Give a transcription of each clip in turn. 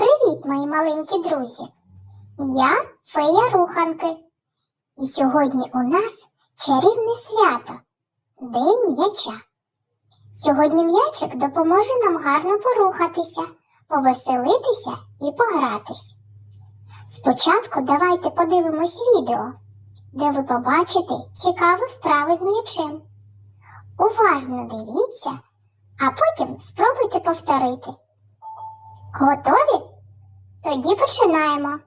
Привіт, мої маленькі друзі! Я фея руханки. І сьогодні у нас чарівне свято День м'яча. Сьогодні м'ячик допоможе нам гарно порухатися, повеселитися і погратись. Спочатку давайте подивимось відео, де ви побачите цікаві вправи з м'ячем. Уважно дивіться, а потім спробуйте повторити. Готові? Тоді починаємо.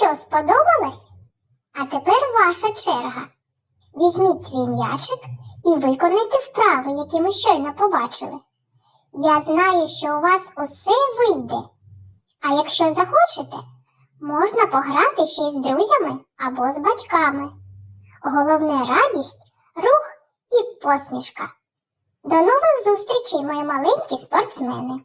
Що, сподобалось? А тепер ваша черга. Візьміть свій м'ячик і виконайте вправи, які ми щойно побачили. Я знаю, що у вас усе вийде. А якщо захочете, можна пограти ще й з друзями або з батьками. Головне радість, рух і посмішка. До нових зустрічей, мої маленькі спортсмени!